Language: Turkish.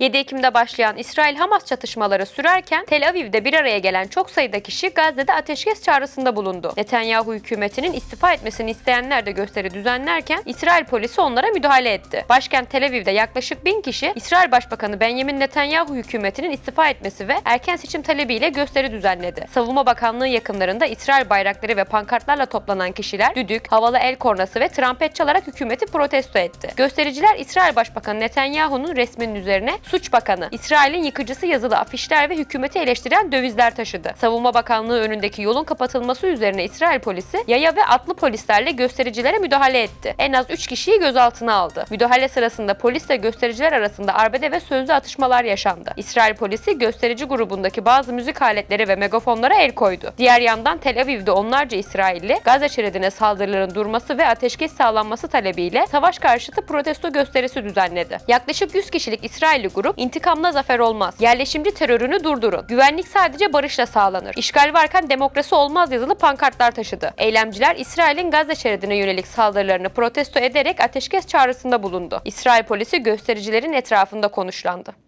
7 Ekim'de başlayan İsrail-Hamas çatışmaları sürerken Tel Aviv'de bir araya gelen çok sayıda kişi Gazze'de ateşkes çağrısında bulundu. Netanyahu hükümetinin istifa etmesini isteyenler de gösteri düzenlerken İsrail polisi onlara müdahale etti. Başkent Tel Aviv'de yaklaşık bin kişi İsrail Başbakanı Benjamin Netanyahu hükümetinin istifa etmesi ve erken seçim talebiyle gösteri düzenledi. Savunma Bakanlığı yakınlarında İsrail bayrakları ve pankartlarla toplanan kişiler düdük, havalı el kornası ve trompet çalarak hükümeti protesto etti. Göstericiler İsrail Başbakanı Netanyahu'nun resminin üzerine Suç Bakanı, İsrail'in yıkıcısı yazılı afişler ve hükümeti eleştiren dövizler taşıdı. Savunma Bakanlığı önündeki yolun kapatılması üzerine İsrail polisi yaya ve atlı polislerle göstericilere müdahale etti. En az 3 kişiyi gözaltına aldı. Müdahale sırasında polisle göstericiler arasında arbede ve sözlü atışmalar yaşandı. İsrail polisi gösterici grubundaki bazı müzik aletleri ve megafonlara el koydu. Diğer yandan Tel Aviv'de onlarca İsrailli Gazze şeridine saldırıların durması ve ateşkes sağlanması talebiyle savaş karşıtı protesto gösterisi düzenledi. Yaklaşık 100 kişilik İsrailli grup intikamla zafer olmaz. Yerleşimci terörünü durdurun. Güvenlik sadece barışla sağlanır. İşgal varken demokrasi olmaz yazılı pankartlar taşıdı. Eylemciler İsrail'in Gazze şeridine yönelik saldırılarını protesto ederek ateşkes çağrısında bulundu. İsrail polisi göstericilerin etrafında konuşlandı.